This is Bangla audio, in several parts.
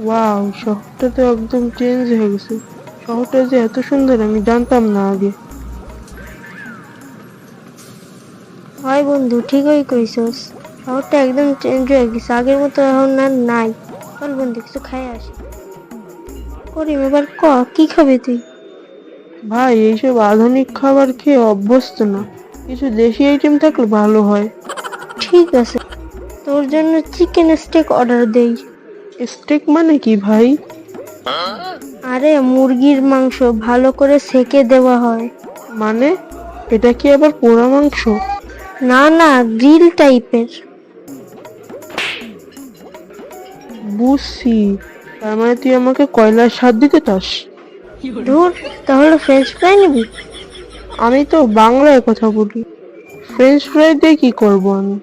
ওয়াও শহরটা তো একদম চেঞ্জ হয়ে গেছে। শহরটা যে এত সুন্দর আমি জানতাম না আগে। হয় বন্ধু ঠিকই কইছস। শহরটা একদম চেঞ্জ হয়ে গেছে আগের মতো এখন আর নাই। চল বন্ধু কিছু খাই আসি। করিম এবার ক কি খাবি তুই? ভাই এইসব আধুনিক খাবার খেয়ে অভ্যস্ত না। কিছু দেশি আইটেম থাকলে ভালো হয়। ঠিক আছে। তোর জন্য চিকেন স্টেক অর্ডার দেই। স্টেক মানে কি ভাই? আরে মুরগির মাংস ভালো করে সেকে দেওয়া হয়। মানে? এটা কি আবার পোড়া মাংস? না না গ্রিল টাইপের। বুঝছি। তার মানে তুই আমাকে কয়লার স্বাদ দিতে চাস? ধুর তাহলে ফ্রেঞ্চ ফ্রাই নিবি? আমি তো বাংলায় কথা বলি। ফ্রেঞ্চ ফ্রাই দিয়ে কি করব আমি?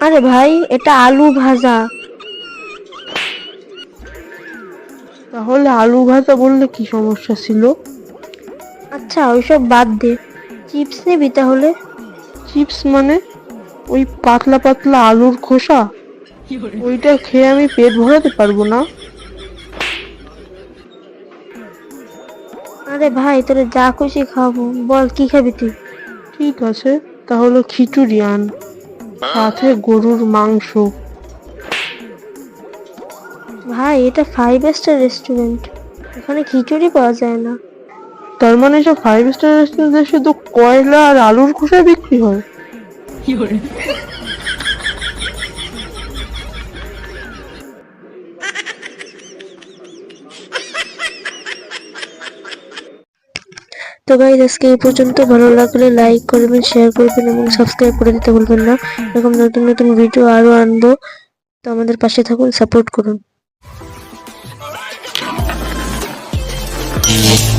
আরে ভাই এটা আলু ভাজা। তাহলে আলু ভাজা বললে কি সমস্যা ছিল? আচ্ছা ওইসব বাদ দে। চিপস নিবি তাহলে? চিপস মানে? ওই পাতলা পাতলা আলুর খোসা? ওইটা খেয়ে আমি পেট ভরাতে পারব না। আরে ভাই তোরে যা খুশি খাব বল কি খাবি তুই? ঠিক আছে তাহলে খিচুড়ি আন। সাথে গরুর মাংস। ভাই এটা ফাইভ স্টার রেস্টুরেন্ট এখানে খিচুড়ি পাওয়া যায় না। তার মানে সব ফাইভ স্টার রেস্টুরেন্টে শুধু কয়লা আর আলুর খোসা বিক্রি হয়? কি তো গাইজ আজকে এই পর্যন্ত। ভালো লাগলে লাইক করবেন শেয়ার করবেন এবং সাবস্ক্রাইব করে দিতে ভুলবেন না। এরকম নতুন নতুন ভিডিও আরও আনব। তো আমাদের পাশে থাকুন সাপোর্ট করুন। Thank you.